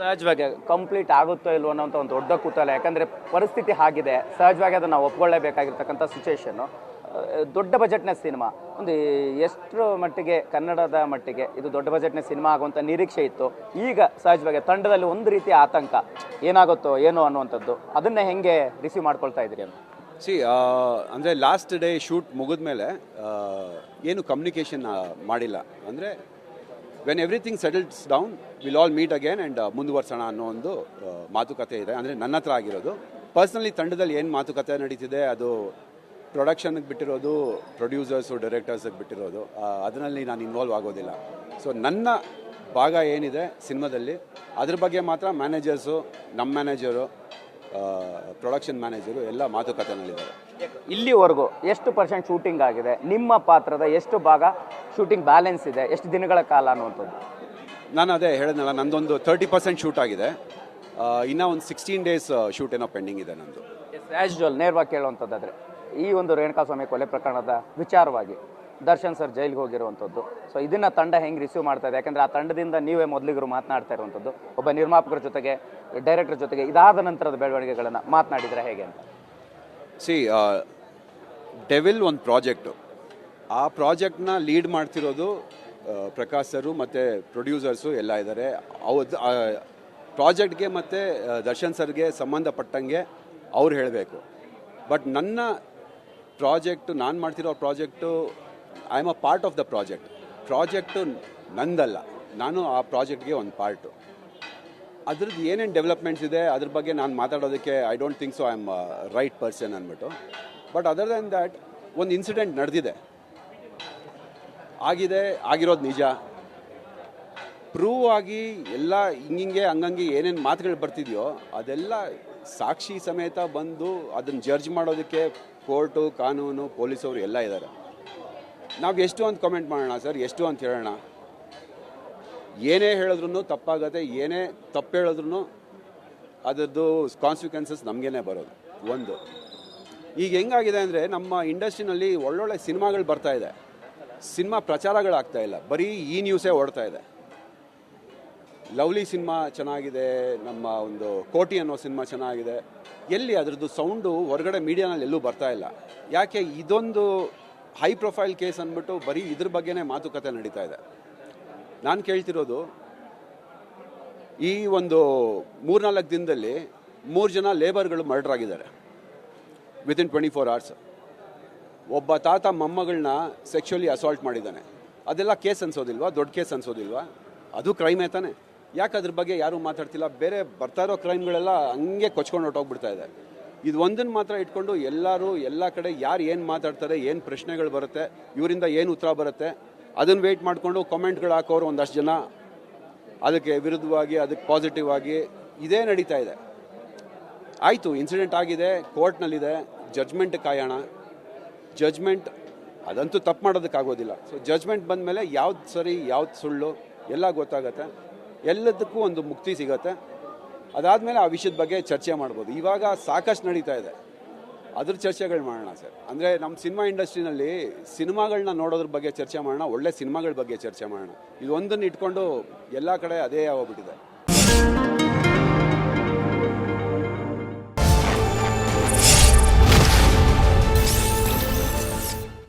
ಸಹಜವಾಗಿ ಕಂಪ್ಲೀಟ್ ಆಗುತ್ತೋ ಇಲ್ವೋ ಅನ್ನೋಂಥ ಒಂದು ದೊಡ್ಡ ಕುತೂಹಲ ಯಾಕಂದರೆ ಪರಿಸ್ಥಿತಿ ಹಾಗಿದೆ. ಸಹಜವಾಗಿ ಅದನ್ನು ನಾವು ಒಪ್ಕೊಳ್ಳೇಬೇಕಾಗಿರ್ತಕ್ಕಂಥ ಸಿಚುವೇಶನ್ನು ದೊಡ್ಡ ಬಜೆಟ್ನ ಸಿನಿಮಾ ಒಂದು ಎಷ್ಟರ ಮಟ್ಟಿಗೆ, ಕನ್ನಡದ ಮಟ್ಟಿಗೆ ಇದು ದೊಡ್ಡ ಬಜೆಟ್ನ ಸಿನಿಮಾ ಆಗುವಂಥ ನಿರೀಕ್ಷೆ ಇತ್ತು. ಈಗ ಸಹಜವಾಗಿ ತಂಡದಲ್ಲಿ ಒಂದು ರೀತಿಯ ಆತಂಕ. ಏನಾಗುತ್ತೋ, ಏನೋ ಅನ್ನುವಂಥದ್ದು. ಅದನ್ನು ಹೆಂಗೆ ರಿಸೀವ್ ಮಾಡ್ಕೊಳ್ತಾ ಇದ್ರಿ ಅಂತ? ಸಿ ಅಂದರೆ ಲಾಸ್ಟ್ ಡೇ ಶೂಟ್ ಮುಗಿದ್ಮೇಲೆ ಏನು ಕಮ್ಯುನಿಕೇಷನ್ ಮಾಡಿಲ್ಲ. ಅಂದರೆ when everything settles down will all meet again and ಮುಂದುವರ್ಸೋಣ ಅನ್ನೋ ಒಂದು ಮಾತುಕತೆ ಇದೆ. ಅಂದರೆ ನನ್ನ ಹತ್ರ ಆಗಿರೋದು. ಪರ್ಸ್ನಲಿ ತಂಡದಲ್ಲಿ ಏನು ಮಾತುಕತೆ ನಡೀತಿದೆ, ಅದು ಪ್ರೊಡಕ್ಷನ್ಗೆ ಬಿಟ್ಟಿರೋದು ಪ್ರೊಡ್ಯೂಸರ್ಸು ಡೈರೆಕ್ಟರ್ಸಿಗೆ ಬಿಟ್ಟಿರೋದು ಅದರಲ್ಲಿ ನಾನು ಇನ್ವಾಲ್ವ್ ಆಗೋದಿಲ್ಲ. ಸೊ ನನ್ನ ಭಾಗ ಏನಿದೆ ಸಿನಿಮಾದಲ್ಲಿ, ಅದ್ರ ಬಗ್ಗೆ ಮಾತ್ರ ಮ್ಯಾನೇಜರ್ಸು ನಮ್ಮ ಮ್ಯಾನೇಜರು ಪ್ರೊಡಕ್ಷನ್ ಮ್ಯಾನೇಜರು ಎಲ್ಲ ಮಾತುಕತೆನಲ್ಲಿದ್ದಾರೆ. ಇಲ್ಲಿವರೆಗೂ ಎಷ್ಟು ಪರ್ಸೆಂಟ್ ಶೂಟಿಂಗ್ ಆಗಿದೆ ನಿಮ್ಮ ಪಾತ್ರದ ಎಷ್ಟು ಭಾಗ ಶೂಟಿಂಗ್ ಬ್ಯಾಲೆನ್ಸ್ ಇದೆ ಎಷ್ಟು ದಿನಗಳ ಕಾಲ ಅನ್ನುವಂಥದ್ದು? ನಾನು ಅದೇ ಹೇಳಿದ್ನಲ್ಲ ನಂದೊಂದು ತರ್ಟಿ ಪರ್ಸೆಂಟ್ ಶೂಟ್ ಆಗಿದೆ. ಇನ್ನೂ ಒಂದು ಸಿಕ್ಸ್ಟೀನ್ ಡೇಸ್ ಶೂಟ್ ಏನೋ ಪೆಂಡಿಂಗ್ ಇದೆ ನಂದು. ಆ್ಯಸ್ ಯೂಶುವಲ್ ನೇರವಾಗಿ ಕೇಳುವಂಥದ್ದಾದರೆ ಈ ಒಂದು ರೇಣುಕಾಸ್ವಾಮಿ ಕೊಲೆ ಪ್ರಕರಣದ ವಿಚಾರವಾಗಿ ದರ್ಶನ್ ಸರ್ ಜೈಲಿಗೆ ಹೋಗಿರುವಂಥದ್ದು. ಸೊ ಇದನ್ನು ತಂಡ ಹೆಂಗೆ ರಿಸೀವ್ ಮಾಡ್ತಾ ಇದೆ? ಯಾಕಂದ್ರೆ ಆ ತಂಡದಿಂದ ನೀವೇ ಮೊದಲಿಗರು ಮಾತನಾಡ್ತಾ ಇರುವಂಥದ್ದು. ಒಬ್ಬ ನಿರ್ಮಾಪಕರ ಜೊತೆಗೆ ಡೈರೆಕ್ಟರ್ ಜೊತೆಗೆ ಇದಾದ ನಂತರದ ಬೆಳವಣಿಗೆಗಳನ್ನು ಮಾತನಾಡಿದರೆ ಹೇಗೆ ಅಂತ. ಸಿ ಡೆವಿಲ್ ಒಂದು ಪ್ರಾಜೆಕ್ಟು ಆ ಪ್ರಾಜೆಕ್ಟ್ನ ಲೀಡ್ ಮಾಡ್ತಿರೋದು ಪ್ರಕಾಶ್ ಸರು ಮತ್ತು ಪ್ರೊಡ್ಯೂಸರ್ಸು ಎಲ್ಲ ಇದ್ದಾರೆ ಅವ್ರದ್ದು ಪ್ರಾಜೆಕ್ಟ್ಗೆ ಮತ್ತು ದರ್ಶನ್ ಸರ್ಗೆ ಸಂಬಂಧಪಟ್ಟಂಗೆ ಅವ್ರು ಹೇಳಬೇಕು. ಬಟ್ ನನ್ನ ಪ್ರಾಜೆಕ್ಟು ನಾನು ಮಾಡ್ತಿರೋ project I am a part of the project project ನಂದಲ್ಲ ನಾನು ಆ ಪ್ರಾಜೆಕ್ಟ್ಗೆ ಒಂದು ಪಾರ್ಟು ಅದ್ರದ್ದು ಏನೇನು ಡೆವಲಪ್ಮೆಂಟ್ಸ್ ಇದೆ, ಅದ್ರ ಬಗ್ಗೆ ನಾನು ಮಾತಾಡೋದಕ್ಕೆ I don't think so I am right person ಅಂದ್ಬಿಟ್ಟು ಬಟ್ ಅದರ್ ದೆನ್ ದ್ಯಾಟ್ ಒಂದು ಇನ್ಸಿಡೆಂಟ್ ನಡೆದಿದೆ. ಆಗಿದೆ, ಆಗಿರೋದು ನಿಜ. ಪ್ರೂವ್ ಆಗಿ ಎಲ್ಲ ಹಿಂಗಿಂಗೆ, ಹಂಗಂಗೆ ಏನೇನು ಮಾತುಗಳು ಬರ್ತಿದೆಯೋ, ಅದೆಲ್ಲ ಸಾಕ್ಷಿ ಸಮೇತ ಬಂದು ಅದನ್ನು ಜಡ್ಜ್ ಮಾಡೋದಕ್ಕೆ ಕೋರ್ಟು, ಕಾನೂನು, ಪೊಲೀಸವರು ಎಲ್ಲ ಇದ್ದಾರೆ ನಾವು ಎಷ್ಟು ಅಂತ ಕಮೆಂಟ್ ಮಾಡೋಣ ಸರ್? ಎಷ್ಟು ಅಂತ ಹೇಳೋಣ? ಏನೇ ಹೇಳಿದ್ರು ತಪ್ಪಾಗತ್ತೆ, ಏನೇ ತಪ್ಪು ಹೇಳಿದ್ರು ಅದರದ್ದು ಕಾನ್ಸಿಕ್ವೆನ್ಸಸ್ ನಮಗೇನೆ ಬರೋದು, ಒಂದು. ಈಗ ಹೆಂಗಾಗಿದೆ ಅಂದರೆ ನಮ್ಮ ಇಂಡಸ್ಟ್ರಿನಲ್ಲಿ ಒಳ್ಳೊಳ್ಳೆ ಸಿನಿಮಾಗಳು ಬರ್ತಾ ಇದೆ. ಸಿನಿಮಾ ಪ್ರಚಾರಗಳಾಗ್ತಾ ಇಲ್ಲ, ಬರೀ ಈ ನ್ಯೂಸೇ ಓಡ್ತಾ ಇದೆ. ಲವ್ಲಿ ಸಿನಿಮಾ ಚೆನ್ನಾಗಿದೆ, ನಮ್ಮ ಒಂದು ಕೋಟಿ ಅನ್ನೋ ಸಿನಿಮಾ ಚೆನ್ನಾಗಿದೆ. ಎಲ್ಲಿ ಅದರದ್ದು ಸೌಂಡು ಹೊರಗಡೆ ಮೀಡಿಯಾನಲ್ಲಿ ಎಲ್ಲೂ ಬರ್ತಾ ಇಲ್ಲ. ಯಾಕೆ, ಇದೊಂದು ಹೈ ಪ್ರೊಫೈಲ್ ಕೇಸ್ ಅಂದ್ಬಿಟ್ಟು ಬರೀ ಇದ್ರ ಬಗ್ಗೆನೇ ಮಾತುಕತೆ ನಡೀತಾ ಇದೆ. ನಾನು ಕೇಳ್ತಿರೋದು, ಈ ಒಂದು ಮೂರ್ನಾಲ್ಕು ದಿನದಲ್ಲಿ ಮೂರು ಜನ ಲೇಬರ್ಗಳು ಮರ್ಡರ್ ಆಗಿದ್ದಾರೆ. ವಿತಿನ್ ಟ್ವೆಂಟಿ ಫೋರ್ ಅವರ್ಸ್ ಒಬ್ಬ ತಾತ ಮೊಮ್ಮಗಳನ್ನ ಸೆಕ್ಷುಲಿ ಅಸಾಲ್ಟ್ ಮಾಡಿದ್ದಾನೆ. ಅದೆಲ್ಲ ಕೇಸ್ ಅನ್ಸೋದಿಲ್ವಾ? ದೊಡ್ಡ ಕೇಸ್ ಅನ್ಸೋದಿಲ್ವಾ? ಅದು ಕ್ರೈಮೇ ತಾನೆ? ಯಾಕೆ ಅದ್ರ ಬಗ್ಗೆ ಯಾರೂ ಮಾತಾಡ್ತಿಲ್ಲ? ಬೇರೆ ಬರ್ತಾ ಇರೋ ಕ್ರೈಮ್ಗಳೆಲ್ಲ ಹಂಗೆ ಕೊಚ್ಕೊಂಡು ಹೊಟ್ಟೋಗ್ಬಿಡ್ತಾ ಇದೆ. ಇದು ಒಂದನ್ನು ಮಾತ್ರ ಇಟ್ಕೊಂಡು ಎಲ್ಲರೂ, ಎಲ್ಲ ಕಡೆ ಯಾರು ಏನು ಮಾತಾಡ್ತಾರೆ, ಏನು ಪ್ರಶ್ನೆಗಳು ಬರುತ್ತೆ, ಇವರಿಂದ ಏನು ಉತ್ತರ ಬರುತ್ತೆ ಅದನ್ನು ವೆಯ್ಟ್ ಮಾಡಿಕೊಂಡು ಕಾಮೆಂಟ್ಗಳು ಹಾಕೋರು ಒಂದಷ್ಟು ಜನ. ಅದಕ್ಕೆ ವಿರುದ್ಧವಾಗಿ, ಅದಕ್ಕೆ ಪಾಸಿಟಿವ್ ಆಗಿ ಇದೇ ನಡೀತಾ ಇದೆ. ಆಯಿತು ಇನ್ಸಿಡೆಂಟ್ ಆಗಿದೆ ಕೋರ್ಟ್ನಲ್ಲಿದೆ ಜಡ್ಜ್ಮೆಂಟ್ ಕಾಯೋಣ. ಜಡ್ಜ್ಮೆಂಟ್ ಅದಂತೂ ತಪ್ಪು ಮಾಡೋದಕ್ಕಾಗೋದಿಲ್ಲ. ಸೊ ಜಡ್ಜ್ಮೆಂಟ್ ಬಂದ ಮೇಲೆ ಯಾವ್ದು ಸರಿ, ಯಾವ್ದು ಸುಳ್ಳು, ಎಲ್ಲ ಗೊತ್ತಾಗತ್ತೆ. ಎಲ್ಲದಕ್ಕೂ ಒಂದು ಮುಕ್ತಿ ಸಿಗತ್ತೆ. ಅದಾದಮೇಲೆ ಆ ವಿಷಯದ ಬಗ್ಗೆ ಚರ್ಚೆ ಮಾಡ್ಬೋದು. ಇವಾಗ ಸಾಕಷ್ಟು ನಡೀತಾ ಇದೆ. ಅದ್ರ ಚರ್ಚೆಗಳು ಮಾಡೋಣ ಸರ್. ಅಂದರೆ ನಮ್ಮ ಸಿನಿಮಾ ಇಂಡಸ್ಟ್ರಿನಲ್ಲಿ ಸಿನಿಮಾಗಳನ್ನ ನೋಡೋದ್ರ ಬಗ್ಗೆ ಚರ್ಚೆ ಮಾಡೋಣ, ಒಳ್ಳೆ ಸಿನಿಮಾಗಳ ಬಗ್ಗೆ ಚರ್ಚೆ ಮಾಡೋಣ. ಇದು ಒಂದನ್ನು ಇಟ್ಕೊಂಡು ಎಲ್ಲ ಕಡೆ ಅದೇ ಆಗೋಗ್ಬಿಟ್ಟಿದೆ.